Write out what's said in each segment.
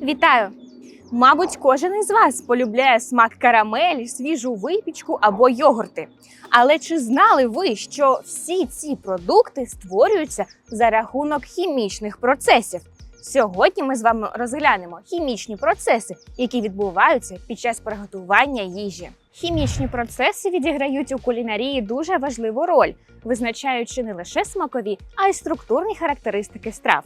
Вітаю! Мабуть, кожен із вас полюбляє смак карамелі, свіжу випічку або йогурти. Але чи знали ви, що всі ці продукти створюються за рахунок хімічних процесів? Сьогодні ми з вами розглянемо хімічні процеси, які відбуваються під час приготування їжі. Хімічні процеси відіграють у кулінарії дуже важливу роль, визначаючи не лише смакові, а й структурні характеристики страв.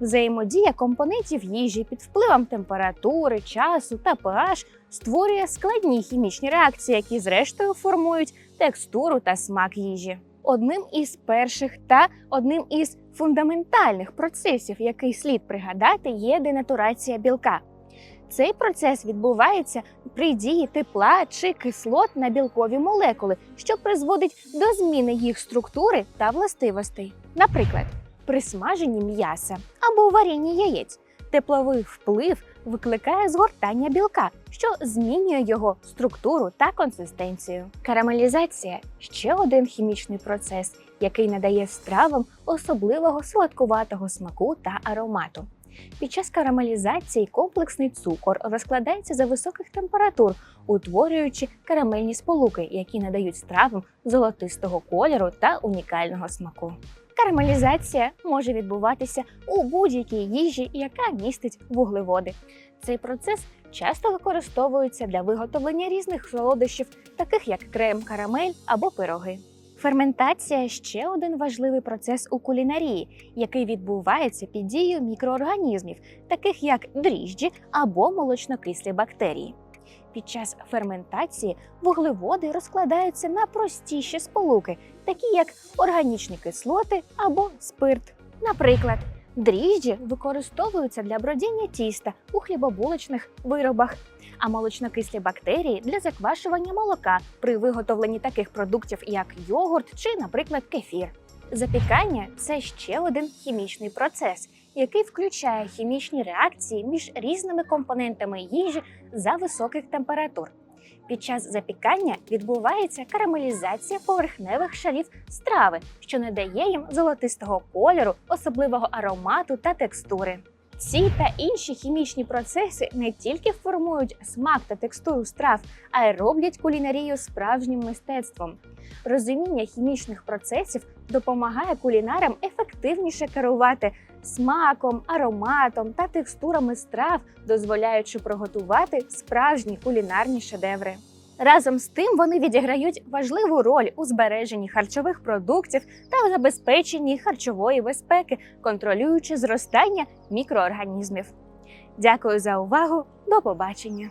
Взаємодія компонентів їжі під впливом температури, часу та pH створює складні хімічні реакції, які зрештою формують текстуру та смак їжі. Одним із перших та одним із фундаментальних процесів, який слід пригадати, є денатурація білка. Цей процес відбувається при дії тепла чи кислот на білкові молекули, що призводить до зміни їх структури та властивостей. Наприклад, при смаженні м'яса або варінні яєць тепловий вплив викликає згортання білка, що змінює його структуру та консистенцію. Карамелізація ще один хімічний процес, який надає стравам особливого сладкуватого смаку та аромату. Під час карамелізації комплексний цукор розкладається за високих температур, утворюючи карамельні сполуки, які надають стравам золотистого кольору та унікального смаку. Карамелізація може відбуватися у будь-якій їжі, яка містить вуглеводи. Цей процес часто використовується для виготовлення різних солодощів, таких як крем, карамель або пироги. Ферментація ще один важливий процес у кулінарії, який відбувається під дією мікроорганізмів, таких як дріжджі або молочнокислі бактерії. Під час ферментації вуглеводи розкладаються на простіші сполуки, такі як органічні кислоти або спирт. Наприклад, дріжджі використовуються для бродіння тіста у хлібобулочних виробах, а молочнокислі бактерії для заквашування молока при виготовленні таких продуктів, як йогурт чи, наприклад, кефір. Запікання це ще один хімічний процес, який включає хімічні реакції між різними компонентами їжі за високих температур. Під час запікання відбувається карамелізація поверхневих шарів страви, що не дає їм золотистого кольору, особливого аромату та текстури. Ці та інші хімічні процеси не тільки формують смак та текстуру страв, а й роблять кулінарію справжнім мистецтвом. Розуміння хімічних процесів допомагає кулінарам ефективніше керувати смаком, ароматом та текстурами страв, дозволяючи приготувати справжні кулінарні шедеври. Разом з тим вони відіграють важливу роль у збереженні харчових продуктів та забезпеченні харчової безпеки, контролюючи зростання мікроорганізмів. Дякую за увагу! До побачення!